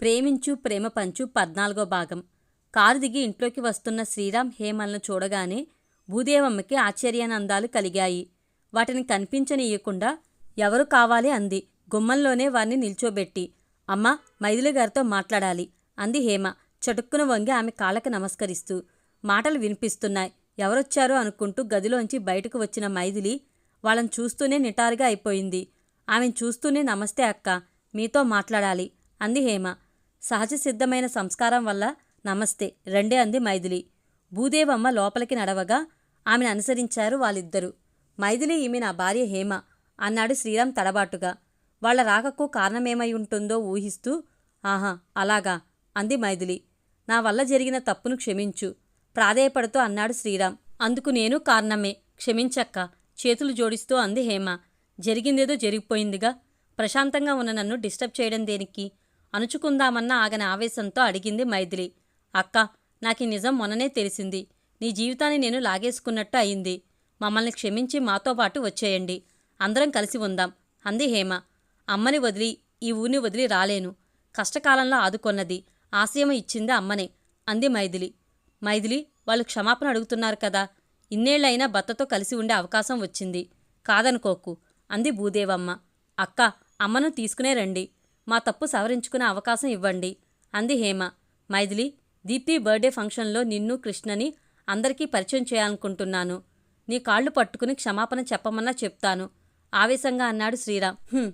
ప్రేమించు ప్రేమ పంచు పద్నాలుగో భాగం. కారు దిగి ఇంట్లోకి వస్తున్న శ్రీరామ్ హేమల్ను చూడగానే భూదేవమ్మకి ఆశ్చర్యానందాలు కలిగాయి. వాటిని కనిపించనీయకుండా ఎవరు కావాలి అంది. గుమ్మంలోనే వారిని నిల్చోబెట్టి అమ్మా మైథిలి గారితో మాట్లాడాలి అంది హేమ చటుక్కున వంగి ఆమె కాళ్ళకి నమస్కరిస్తూ. మాటలు వినిపిస్తున్నాయి. ఎవరొచ్చారో అనుకుంటూ గదిలోంచి బయటకు వచ్చిన మైథిలి వాళ్ళని చూస్తూనే నిటారుగా అయిపోయింది. ఆమెను చూస్తూనే నమస్తే అక్క మీతో మాట్లాడాలి అంది హేమ. సహజ సిద్ధమైన సంస్కారం వల్ల నమస్తే రెండే అంది మైథిలి. భూదేవమ్మ లోపలికి నడవగా ఆమెను అనుసరించారు వాళ్ళిద్దరూ. మైథిలి ఈమె నా భార్య హేమ అన్నాడు శ్రీరామ్ తడబాటుగా. వాళ్ళ రాకకు కారణమేమై ఉంటుందో ఊహిస్తూ ఆహా అలాగా అంది మైథిలి. నా వల్ల జరిగిన తప్పును క్షమించు ప్రాధేయపడుతూ అన్నాడు శ్రీరామ్. అందుకు నేను కారణమే క్షమించక్క చేతులు జోడిస్తూ అంది హేమ. జరిగిందేదో జరిగిపోయిందిగా ప్రశాంతంగా ఉన్న నన్ను డిస్టర్బ్ చేయడం దేనికి? అణుచుకుందామన్న ఆగని ఆవేశంతో అడిగింది మైథిలి. అక్క నాకు ఈ నిజం మొన్ననే తెలిసింది. నీ జీవితాన్ని నేను లాగేసుకున్నట్టు అయింది. మమ్మల్ని క్షమించి మాతో పాటు వచ్చేయండి. అందరం కలిసి ఉందాం అంది హేమ. అమ్మని వదిలి ఈ ఊరిని వదిలి రాలేను. కష్టకాలంలో ఆదుకొన్నది. ఆశయం ఇచ్చింది అమ్మనే అంది మైథిలి. మైథిలి వాళ్ళు క్షమాపణ అడుగుతున్నారు కదా. ఇన్నేళ్ళైనా భర్తతో కలిసి ఉండే అవకాశం వచ్చింది. కాదనుకోకు అంది భూదేవమ్మ. అక్క అమ్మను తీసుకునే రండి. మా తప్పు సవరించుకునే అవకాశం ఇవ్వండి. అంది హేమ. మైథిలి దీప్తి బర్త్డే ఫంక్షన్లో నిన్ను కృష్ణని అందరికీ పరిచయం చేయాలనుకుంటున్నాను. నీ కాళ్ళు పట్టుకుని క్షమాపణ చెప్పమన్నా చెప్తాను. ఆవేశంగా అన్నాడు శ్రీరామ్.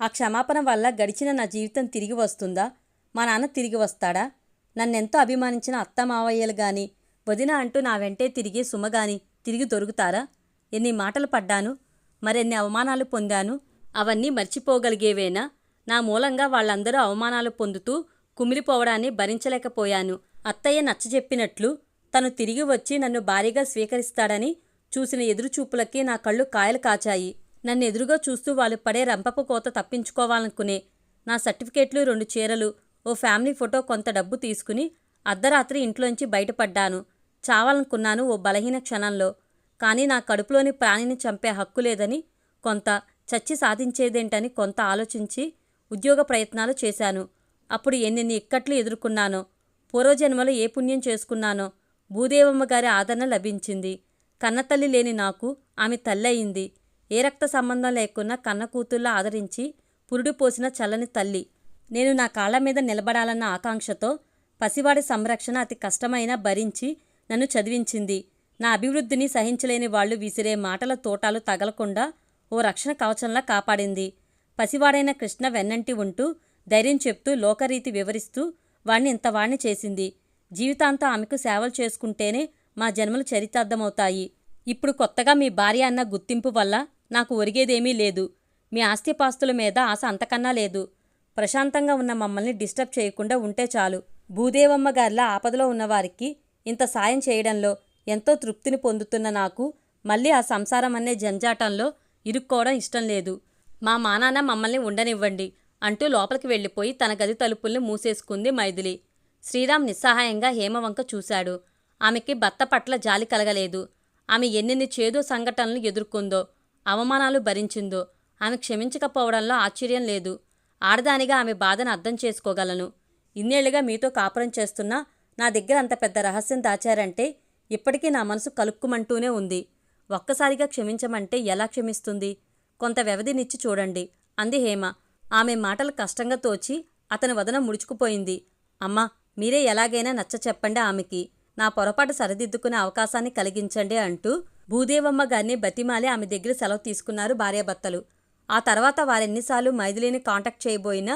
ఆ క్షమాపణ వల్ల గడిచిన నా జీవితం తిరిగి వస్తుందా? మా నాన్న తిరిగి వస్తాడా? నన్నెంతో అభిమానించిన అత్త మావయ్యలు గాని వదిన అంటూ నా వెంటే తిరిగే సుమ గాని తిరిగి దొరుకుతారా? ఎన్ని మాటలు పడ్డాను మరెన్ని అవమానాలు పొందాను అవన్నీ మర్చిపోగలిగేవేనా? నా మూలంగా వాళ్ళందరూ అవమానాలు పొందుతూ కుమిలిపోవడాన్ని భరించలేకపోయాను. అత్తయ్య నచ్చజెప్పినట్లు తను తిరిగి వచ్చి నన్ను భారీగా స్వీకరిస్తాడని చూసిన ఎదురుచూపులకి నా కళ్ళు కాయలు కాచాయి. నన్ను ఎదురుగా చూస్తూ వాళ్ళు పడే రంపపు కోత తప్పించుకోవాలనుకునే నా సర్టిఫికేట్లు రెండు చీరలు ఓ ఫ్యామిలీ ఫోటో కొంత డబ్బు తీసుకుని అర్ధరాత్రి ఇంట్లోంచి బయటపడ్డాను. చావాలనుకున్నాను ఓ బలహీన క్షణంలో. కానీ నా కడుపులోని ప్రాణిని చంపే హక్కు లేదని కొంత చచ్చి సాధించేదేంటని కొంత ఆలోచించి ఉద్యోగ ప్రయత్నాలు చేశాను. అప్పుడు ఎన్నెన్ని ఇక్కట్లు ఎదుర్కొన్నానో పూర్వజన్మలో ఏ పుణ్యం చేసుకున్నానో భూదేవమ్మ గారి ఆదరణ లభించింది. కన్నతల్లి లేని నాకు ఆమె తల్లయింది ఏ రక్త సంబంధం లేకున్నా కన్న కూతుర్లా ఆదరించి పురుడు పోసిన చల్లని తల్లి. నేను నా కాళ్ళ మీద నిలబడాలన్న ఆకాంక్షతో పసివాడి సంరక్షణ అతి కష్టమైనా భరించి నన్ను చదివించింది. నా అభివృద్ధిని సహించలేని వాళ్ళు విసిరే మాటల తోటాలు తగలకుండా ఓ రక్షణ కవచంలా కాపాడింది. పసివాడైన కృష్ణ వెన్నంటి ఉంటూ ధైర్యం చెప్తూ లోకరీతి వివరిస్తూ వాణ్ణి ఇంతవాణ్ణి చేసింది. జీవితాంతం ఆమెకు సేవలు చేసుకుంటేనే మా జన్మలు చరితార్థమవుతాయి. ఇప్పుడు కొత్తగా మీ భార్య అన్న గుర్తింపు వల్ల నాకు ఒరిగేదేమీ లేదు. మీ ఆస్తిపాస్తుల మీద ఆశ అంతకన్నా లేదు. ప్రశాంతంగా ఉన్న మమ్మల్ని డిస్టర్బ్ చేయకుండా ఉంటే చాలు. భూదేవమ్మ గారిలా ఆపదలో ఉన్నవారికి ఇంత సాయం చేయడంలో ఎంతో తృప్తిని పొందుతున్న నాకు మళ్ళీ ఆ సంసారం అనే జంజాటంలో ఇరుక్కోవడం ఇష్టం లేదు. మా మానాన్న మమ్మల్ని ఉండనివ్వండి అంటూ లోపలికి వెళ్ళిపోయి తన గది తలుపుల్ని మూసేసుకుంది మైథిలి. శ్రీరామ్ నిస్సహాయంగా హేమవంక చూశాడు. ఆమెకి భర్త పట్ల జాలి కలగలేదు. ఆమె ఎన్నెన్ని చేదు సంఘటనలు ఎదుర్కొందో అవమానాలు భరించిందో ఆమె క్షమించకపోవడంలో ఆశ్చర్యం లేదు. ఆడదానిగా ఆమె బాధను అర్థం చేసుకోగలను. ఇన్నేళ్ళుగా మీతో కాపురం చేస్తున్నా నా దగ్గర అంత పెద్ద రహస్యం దాచారంటే ఇప్పటికీ నా మనసు కలుక్కుమంటూనే ఉంది. ఒక్కసారిగా క్షమించమంటే ఎలా క్షమిస్తుంది? కొంత వ్యవధినిచ్చి చూడండి అంది హేమ. ఆమె మాటలు కష్టంగా తోచి అతని వదన ముడుచుకుపోయింది. అమ్మా మీరే ఎలాగైనా నచ్చ చెప్పండి ఆమెకి. నా పొరపాటు సరిదిద్దుకునే అవకాశాన్ని కలిగించండి అంటూ భూదేవమ్మ గారిని బతిమాలి ఆమె దగ్గర సెలవు తీసుకున్నారు భార్యాభర్తలు. ఆ తర్వాత వారెన్నిసార్లు మైథిలిని కాంటాక్ట్ చేయబోయినా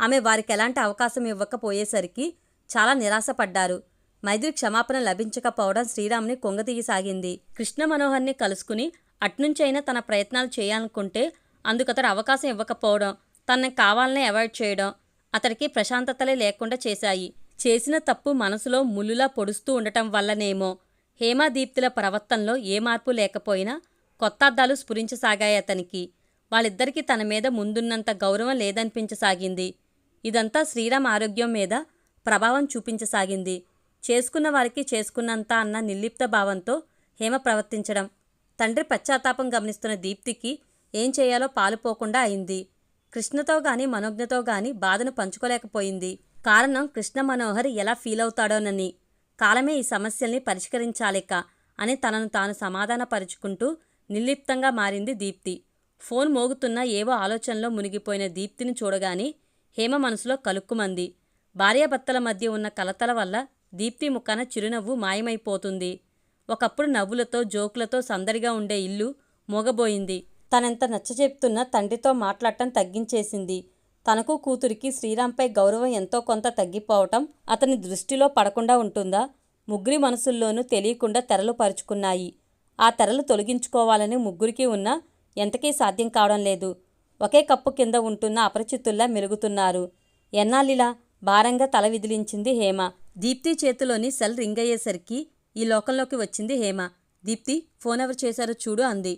ఆమె వారికి ఎలాంటి అవకాశం ఇవ్వకపోయేసరికి చాలా నిరాశపడ్డారు. మైథిలి క్షమాపణ లభించకపోవడం శ్రీరామ్ని కొంగతీయసాగింది కృష్ణ మనోహర్ని కలుసుకుని అట్నుంచైనా తన ప్రయత్నాలు చేయాలనుకుంటే అందుకతడు అవకాశం ఇవ్వకపోవడం తనని కావాలనే అవాయిడ్ చేయడం అతడికి ప్రశాంతతలే లేకుండా చేశాయి. చేసిన తప్పు మనసులో ముళ్ళులా పొడుస్తూ ఉండటం వల్లనేమో హేమాదీప్తుల ప్రవర్తనలో ఏ మార్పు లేకపోయినా కొత్త అద్దాలు స్ఫురించసాగాయి అతనికి. వాళ్ళిద్దరికీ తన మీద ముందున్నంత గౌరవం లేదనిపించసాగింది. ఇదంతా శ్రీరామ్ ఆరోగ్యం మీద ప్రభావం చూపించసాగింది. చేసుకున్న వారికి చేసుకున్నంత అన్న నిర్లిప్త భావంతో హేమ ప్రవర్తించడం తండ్రి పశ్చాత్తాపం గమనిస్తున్న దీప్తికి ఏం చేయాలో పాలుపోకుండా అయింది. కృష్ణతో గాని మనోజ్ఞతో గాని బాధను పంచుకోలేకపోయింది. కారణం కృష్ణ మనోహర్ ఎలా ఫీల్ అవుతాడోనని. కాలమే ఈ సమస్యల్ని పరిష్కరించాలిక అని తనను తాను సమాధానపరుచుకుంటూ నిర్లిప్తంగా మారింది దీప్తి. ఫోన్ మోగుతున్న ఏవో ఆలోచనలో మునిగిపోయిన దీప్తిని చూడగానే హేమ మనసులో కలుక్కుమంది. భార్యాభర్తల మధ్య ఉన్న కలతల వల్ల దీప్తి ముఖాన చిరునవ్వు మాయమైపోతుంది. ఒకప్పుడు నవ్వులతో జోకులతో సందడిగా ఉండే ఇల్లు మోగబోయింది. తనెంత నచ్చచెప్తున్నా తండ్రితో మాట్లాడటం తగ్గించేసింది. తనకు కూతురికి శ్రీరాంపై గౌరవం ఎంతో కొంత తగ్గిపోవటం అతని దృష్టిలో పడకుండా ఉంటుందా? ముగ్గురి మనసుల్లోనూ తెలియకుండా తెరలు పరుచుకున్నాయి. ఆ తెరలు తొలగించుకోవాలని ముగ్గురికి ఉన్నా ఎంతకీ సాధ్యం కావడం లేదు. ఒకే కప్పు కింద ఉంటున్న అపరిచితుల్లా మెరుగుతున్నారు ఎన్నాళ్ళిలా భారంగా తల విదిలించింది హేమ. దీప్తి చేతిలోని సెల్ రింగ్ అయ్యేసరికి ఈ లోకంలోకి వచ్చింది హేమ. దీప్తి ఫోన్ ఎవరు చేశారో చూడు అంది.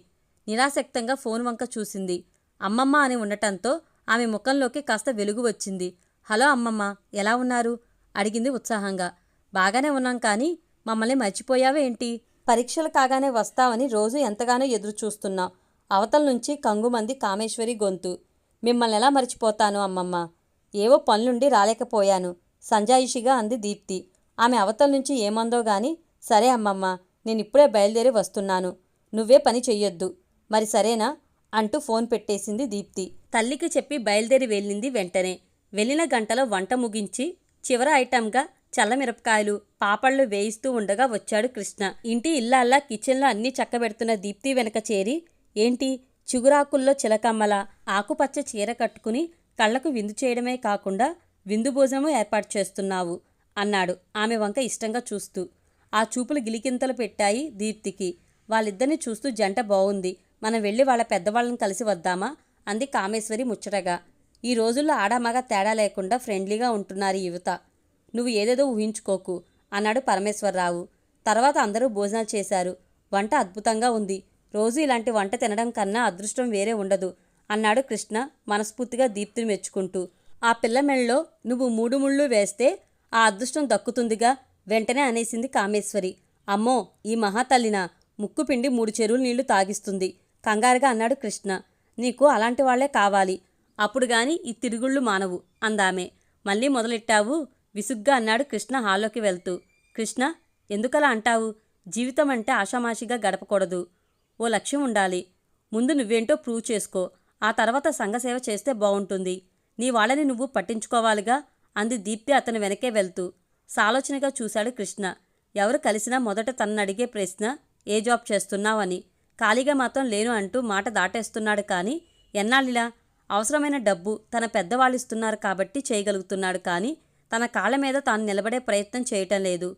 నిరాసక్తంగా ఫోన్ వంక చూసింది. అమ్మమ్మ అని ఉండటంతో ఆమె ముఖంలోకి కాస్త వెలుగు వచ్చింది. హలో అమ్మమ్మ ఎలా ఉన్నారు? అడిగింది ఉత్సాహంగా. బాగానే ఉన్నాం కానీ మమ్మల్ని మర్చిపోయావేంటి? పరీక్షలు కాగానే వస్తావని రోజు ఎంతగానో ఎదురు చూస్తున్నాం అవతల నుంచి కంగుమంది కామేశ్వరి గొంతు. మిమ్మల్ని ఎలా మర్చిపోతాను అమ్మమ్మ? ఏవో పనులుండి రాలేకపోయాను. సంజాయిషిగా అంది దీప్తి. ఆమె అవతల నుంచి ఏమందో గాని సరే అమ్మమ్మ నేను ఇప్పుడే బయలుదేరి వస్తున్నాను. నువ్వే పని చెయ్యొద్దు. మరి సరేనా? అంటూ ఫోన్ పెట్టేసింది దీప్తి. తల్లికి చెప్పి బయలుదేరి వెళ్ళింది వెంటనే. వెళ్ళిన గంటలో వంట ముగించి చివరి ఐటమ్గా చల్లమిరపకాయలు పాపళ్ళు వేయిస్తూ ఉండగా వచ్చాడు కృష్ణ. ఇంటి ఇల్లాల్లా కిచెన్లో అన్నీ చక్కబెడుతున్న దీప్తి వెనక చేరి ఏంటి? చిగురాకుల్లో చిలకమ్మల? ఆకుపచ్చ చీర కట్టుకుని కళ్ళకు విందు చేయడమే కాకుండా విందు భోజనము ఏర్పాటు చేస్తున్నావు అన్నాడు ఆమె వంక ఇష్టంగా చూస్తూ. ఆ చూపులు గిలికింతలు పెట్టాయి దీప్తికి. వాళ్ళిద్దరిని చూస్తూ జంట బాగుంది మనం వెళ్ళి వాళ్ళ పెద్దవాళ్ళని కలిసి వద్దామా? అంది కామేశ్వరి ముచ్చటగా. ఈ రోజుల్లో ఆడామగ తేడా లేకుండా ఫ్రెండ్లీగా ఉంటున్నారు యువత. నువ్వు ఏదేదో ఊహించుకోకు అన్నాడు పరమేశ్వరరావు. తర్వాత అందరూ భోజనాలు చేశారు. వంట అద్భుతంగా ఉంది. రోజు ఇలాంటి వంట తినడం కన్నా అదృష్టం వేరే ఉండదు అన్నాడు కృష్ణ మనస్ఫూర్తిగా దీప్తిని మెచ్చుకుంటూ. ఆ పిల్ల మెళ్ళలో నువ్వు మూడు ముళ్ళు వేస్తే ఆ అదృష్టం దక్కుతుందిగా వెంటనే అనేసింది కామేశ్వరి. అమ్మో ఈ మహాతల్లిన ముక్కు పిండి మూడు చెరువులు నీళ్ళు తాగిస్తుంది. కంగారుగా అన్నాడు కృష్ణ. నీకు అలాంటి వాళ్ళే కావాలి. అప్పుడు గాని ఈ తిరుగుళ్ళు మానవు అందామే. మళ్ళీ మొదలెట్టావు? విసుగ్గా అన్నాడు కృష్ణ హాల్లోకి వెళ్తూ. కృష్ణ ఎందుకలా అంటావు? జీవితం అంటే ఆషామాషిగా గడపకూడదు. ఓ లక్ష్యం ఉండాలి. ముందు నువ్వేంటో ప్రూవ్ చేసుకో. ఆ తర్వాత సంఘసేవ చేస్తే బాగుంటుంది నీ వాళ్ళని నువ్వు పట్టించుకోవాలిగా? అంది దీప్తి అతను వెనకే వెళ్తూ. సాలోచనగా చూశాడు కృష్ణ. ఎవరు కలిసినా మొదట తన్నడిగే ప్రశ్న ఏ జాబ్ చేస్తున్నావని. ఖాళీగా మాత్రం లేను అంటూ మాట దాటేస్తున్నాడు కానీ ఎన్నాళ్ళిలా? అవసరమైన డబ్బు తన పెద్దవాళ్ళు ఇస్తున్నారు కాబట్టి చేయగలుగుతున్నాడు కానీ తన కాళ్ళ మీద తాను నిలబడే ప్రయత్నం చేయటం లేదు.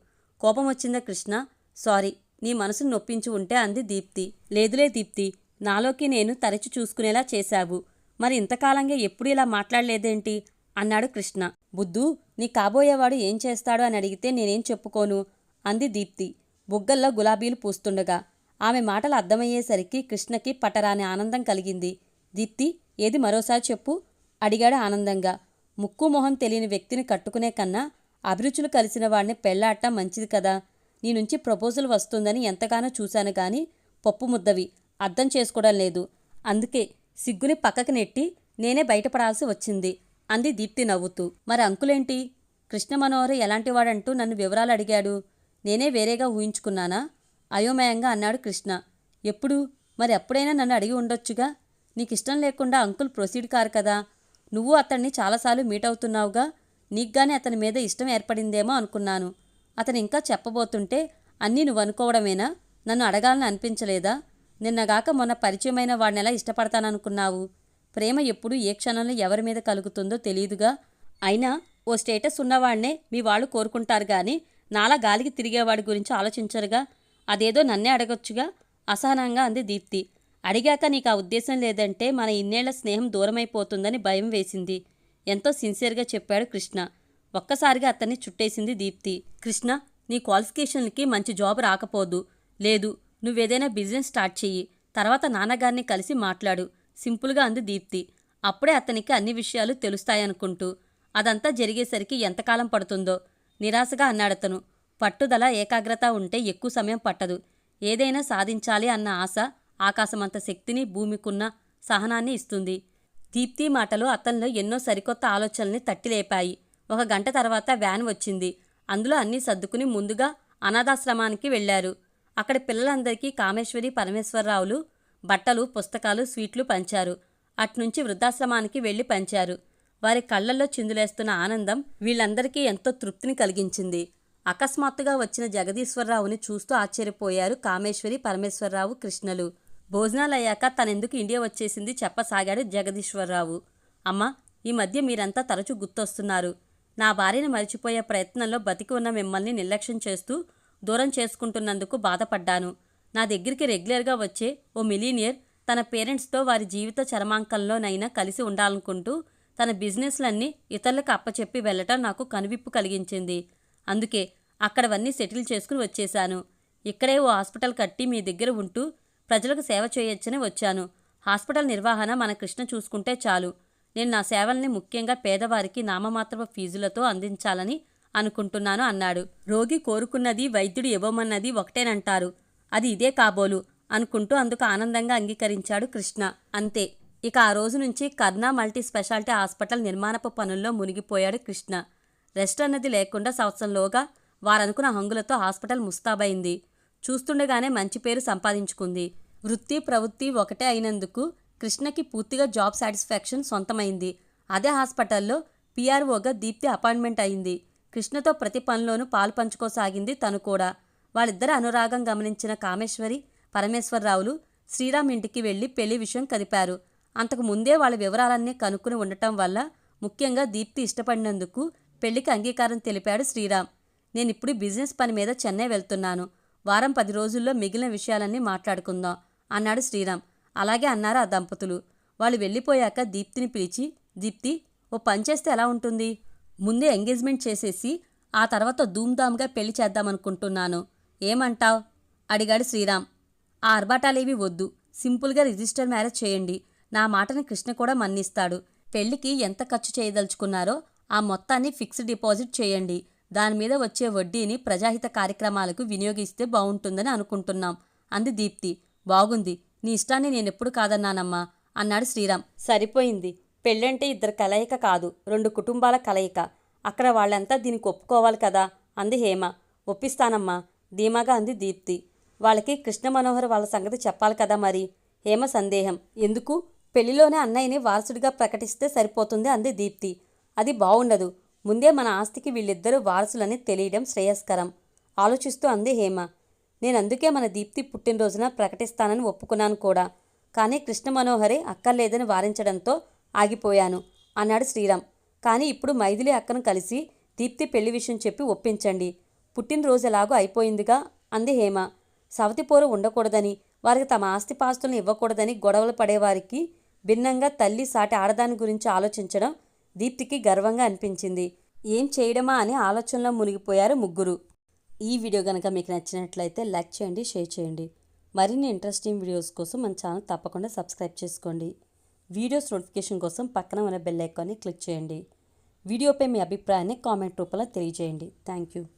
కోపం వచ్చిందా కృష్ణ. సారీ నీ మనసును నొప్పించి ఉంటే అంది దీప్తి. లేదులే దీప్తి నాలోకి నేను తరచి చూసుకునేలా చేశావు. మరి ఇంతకాలంగా ఎప్పుడు ఇలా మాట్లాడలేదేంటి? అన్నాడు కృష్ణ. బుద్ధు నీ కాబోయేవాడు ఏం చేస్తాడు అని అడిగితే నేనేం చెప్పుకోను? అంది దీప్తి. బుగ్గల్లో గులాబీలు పూస్తుండగా. ఆమె మాటలు అర్థమయ్యేసరికి కృష్ణకి పటరాని ఆనందం కలిగింది. దీప్తి ఏది మరోసారి చెప్పు? అడిగాడు ఆనందంగా. ముక్కు మొహం తెలియని వ్యక్తిని కట్టుకునే కన్నా అభిరుచులు కలిసిన వాడిని పెళ్ళాడటం మంచిది కదా. నీ నుంచి ప్రపోజల్ వస్తుందని ఎంతగానో చూశాను గాని పప్పు ముద్దవి. అర్థం చేసుకోవడం లేదు. అందుకే సిగ్గుని పక్కకి నెట్టి నేనే బయటపడాల్సి వచ్చింది. అంది దీప్తి నవ్వుతూ. మరి అంకులేంటి? కృష్ణ మనోహర్ ఎలాంటివాడంటూ నన్ను వివరాలు అడిగాడు. నేనే వేరేగా ఊహించుకున్నానా? అయోమయంగా అన్నాడు కృష్ణ. ఎప్పుడు? మరి ఎప్పుడైనా నన్ను అడిగి ఉండొచ్చుగా? నీకిష్టం లేకుండా అంకుల్ ప్రొసీడ్ కారు కదా. నువ్వు అతన్ని చాలాసార్లు మీట్ అవుతున్నావుగా. నీకుగానే అతని మీద ఇష్టం ఏర్పడిందేమో అనుకున్నాను. అతను ఇంకా చెప్పబోతుంటే అన్నీ నువ్వు అనుకోవడమేనా? నన్ను అడగాలని అనిపించలేదా? నిన్నగాక మొన్న పరిచయమైన వాడిని ఎలా ఇష్టపడతాననుకున్నావు? ప్రేమ ఎప్పుడు ఏ క్షణంలో ఎవరి మీద కలుగుతుందో తెలియదుగా. అయినా ఓ స్టేటస్ ఉన్నవాడినే మీ వాళ్ళు కోరుకుంటారు కానీ నాలా గాలికి తిరిగేవాడి గురించి ఆలోచించరుగా. అదేదో నన్నే అడగొచ్చుగా. అసహనంగా అంది దీప్తి. అడిగాక నీకు ఆ ఉద్దేశం లేదంటే మన ఇన్నేళ్ళ స్నేహం దూరమైపోతుందని భయం వేసింది. ఎంతో సిన్సియర్గా చెప్పాడు కృష్ణ. ఒక్కసారిగా అతన్ని చుట్టేసింది దీప్తి. కృష్ణ నీ క్వాలిఫికేషన్లకి మంచి జాబ్ రాకపోదు. లేదు నువ్వేదైనా బిజినెస్ స్టార్ట్ చెయ్యి. తర్వాత నాన్నగారిని కలిసి మాట్లాడు. సింపుల్గా అంది దీప్తి. అప్పుడే అతనికి అన్ని విషయాలు తెలుస్తాయనుకుంటూ అదంతా జరిగేసరికి ఎంతకాలం పడుతుందో? నిరాశగా అన్నాడతను పట్టుదల ఏకాగ్రత ఉంటే ఎక్కువ సమయం పట్టదు. ఏదైనా సాధించాలి అన్న ఆశ ఆకాశమంత శక్తిని భూమికున్న సహనాన్ని ఇస్తుంది. దీప్తి మాటలు అతనిలో ఎన్నో సరికొత్త ఆలోచనల్ని తట్టిలేపాయి. ఒక గంట తర్వాత వ్యాన్ వచ్చింది. అందులో అన్నీ సర్దుకుని ముందుగా అనాథాశ్రమానికి వెళ్ళారు అక్కడ పిల్లలందరికీ కామేశ్వరి పరమేశ్వరరావులు బట్టలు పుస్తకాలు స్వీట్లు పంచారు. అట్నుంచి వృద్ధాశ్రమానికి వెళ్ళి పంచారు. వారి కళ్ళల్లో చిందులేస్తున్న ఆనందం వీళ్ళందరికీ ఎంతో తృప్తిని కలిగించింది. అకస్మాత్తుగా వచ్చిన జగదీశ్వరరావుని చూస్తూ ఆశ్చర్యపోయారు కామేశ్వరి పరమేశ్వరరావు కృష్ణలు. భోజనాలయ్యాక తనెందుకు ఇండియా వచ్చేసింది చెప్పసాగాడు జగదీశ్వరరావు. అమ్మా ఈ మధ్య మీరంతా తరచూ గుర్తొస్తున్నారు. నా భార్యను మరిచిపోయే ప్రయత్నంలో బతికి ఉన్న మిమ్మల్ని నిర్లక్ష్యం చేస్తూ దూరం చేసుకుంటున్నందుకు బాధపడ్డాను. నా దగ్గరికి రెగ్యులర్గా వచ్చే ఓ మిలీనియర్ తన పేరెంట్స్తో వారి జీవిత చరమాంకంలోనైనా కలిసి ఉండాలనుకుంటూ తన బిజినెస్లన్నీ ఇతరులకు అప్పచెప్పి వెళ్ళటం నాకు కనువిప్పు కలిగించింది. అందుకే అక్కడవన్నీ సెటిల్ చేసుకుని వచ్చేశాను. ఇక్కడే ఓ హాస్పిటల్ కట్టి మీ దగ్గర ఉంటూ ప్రజలకు సేవ చేయొచ్చని వచ్చాను. హాస్పిటల్ నిర్వహణ మన కృష్ణ చూసుకుంటే చాలు. నేను నా సేవల్ని ముఖ్యంగా పేదవారికి నామమాత్రపు ఫీజులతో అందించాలని అనుకుంటున్నాను అన్నాడు. రోగి కోరుకున్నది వైద్యుడు ఇవ్వమన్నది ఒకటేనంటారు. అది ఇదే కాబోలు అనుకుంటూ అందుకు ఆనందంగా అంగీకరించాడు కృష్ణ. అంతే. ఇక ఆ రోజు నుంచి కర్ణా మల్టీ స్పెషాలిటీ హాస్పిటల్ నిర్మాణపు పనుల్లో మునిగిపోయాడు కృష్ణ. రెస్ట్ అన్నది లేకుండా సంవత్సరంలోగా వారనుకున్న హంగులతో హాస్పిటల్ ముస్తాబైంది. చూస్తుండగానే మంచి పేరు సంపాదించుకుంది. వృత్తి ప్రవృత్తి ఒకటే అయినందుకు కృష్ణకి పూర్తిగా జాబ్ సాటిస్ఫాక్షన్ సొంతమైంది. అదే హాస్పిటల్లో పీఆర్ఓగా దీప్తి అపాయింట్మెంట్ అయింది. కృష్ణతో ప్రతి పనిలోనూ పాలు పంచుకోసాగింది తను కూడా. వాళ్ళిద్దరి అనురాగం గమనించిన కామేశ్వరి పరమేశ్వరరావులు శ్రీరామ్ ఇంటికి వెళ్ళి పెళ్ళి విషయం కదిపారు. అంతకు ముందే వాళ్ళ వివరాలన్నీ కనుక్కుని ఉండటం వల్ల ముఖ్యంగా దీప్తి ఇష్టపడినందుకు పెళ్ళికి అంగీకారం తెలిపాడు శ్రీరామ్. నేనిప్పుడు బిజినెస్ పని మీద చెన్నై వెళ్తున్నాను. వారం పది రోజుల్లో మిగిలిన విషయాలన్నీ మాట్లాడుకుందాం అన్నాడు శ్రీరామ్. అలాగే అన్నారు ఆ దంపతులు. వాళ్ళు వెళ్ళిపోయాక దీప్తిని పిలిచి దీప్తి ఓ పని చేస్తే ఎలా ఉంటుంది? ముందే ఎంగేజ్మెంట్ చేసేసి ఆ తర్వాత ధూమ్ధామ్గా పెళ్ళి చేద్దామనుకుంటున్నాను. ఏమంటావ్? అడిగాడు శ్రీరామ్. ఆ ఆర్భాటాలేవి వద్దు. సింపుల్గా రిజిస్టర్ మ్యారేజ్ చేయండి. నా మాటని కృష్ణ కూడా మన్నిస్తాడు. పెళ్ళికి ఎంత ఖర్చు చేయదలుచుకున్నారో ఆ మొత్తాన్ని ఫిక్స్డ్ డిపాజిట్ చేయండి. దాని మీద వచ్చే వడ్డీని ప్రజాహిత కార్యక్రమాలకు వినియోగిస్తే బాగుంటుందని అనుకుంటున్నాం. అంది దీప్తి. బాగుంది. నీ ఇష్టాన్ని నేనెప్పుడు కాదన్నానమ్మా? అన్నాడు శ్రీరామ్. సరిపోయింది. పెళ్ళంటే ఇద్దరు కలయిక కాదు. రెండు కుటుంబాల కలయిక. అక్కడ వాళ్ళంతా దీనికి ఒప్పుకోవాలి కదా? అంది హేమ. ఒప్పిస్తానమ్మా. ధీమాగా అంది దీప్తి. వాళ్ళకి కృష్ణ మనోహర్ వాళ్ళ సంగతి చెప్పాలి కదా మరి? హేమ సందేహం. ఎందుకు? పెళ్ళిలోనే అన్నయ్యని వారసుడిగా ప్రకటిస్తే సరిపోతుంది అంది దీప్తి. అది బావుండదు. ముందే మన ఆస్తికి వీళ్ళిద్దరూ వారసులని తెలియడం శ్రేయస్కరం. ఆలోచిస్తూ అంది హేమ. నేను అందుకే మన దీప్తి పుట్టినరోజున ప్రకటిస్తానని ఒప్పుకున్నాను కూడా. కానీ కృష్ణ మనోహరే అక్కర్లేదని వారించడంతో ఆగిపోయాను అన్నాడు శ్రీరామ్. కానీ ఇప్పుడు మైథిలి అక్కను కలిసి దీప్తి పెళ్ళి విషయం చెప్పి ఒప్పించండి. పుట్టినరోజు ఎలాగో అయిపోయిందిగా అంది హేమ. సవతిపోరు ఉండకూడదని వారికి తమ ఆస్తిపాస్తులను ఇవ్వకూడదని గొడవలు పడేవారికి భిన్నంగా తల్లి సాటి ఆడదాని గురించి ఆలోచించడం దీప్తికి గర్వంగా అనిపించింది. ఏం చేయడమా అని ఆలోచనలో మునిగిపోయారు ముగ్గురు. ఈ వీడియో కనుక మీకు నచ్చినట్లయితే లైక్ చేయండి షేర్ చేయండి. మరిన్ని ఇంట్రెస్టింగ్ వీడియోస్ కోసం మన ఛానల్ తప్పకుండా సబ్స్క్రైబ్ చేసుకోండి. వీడియోస్ నోటిఫికేషన్ కోసం పక్కన ఉన్న బెల్ ఐకాన్ని క్లిక్ చేయండి. వీడియోపై మీ అభిప్రాయాన్ని కామెంట్ రూపంలో తెలియజేయండి. Thank you.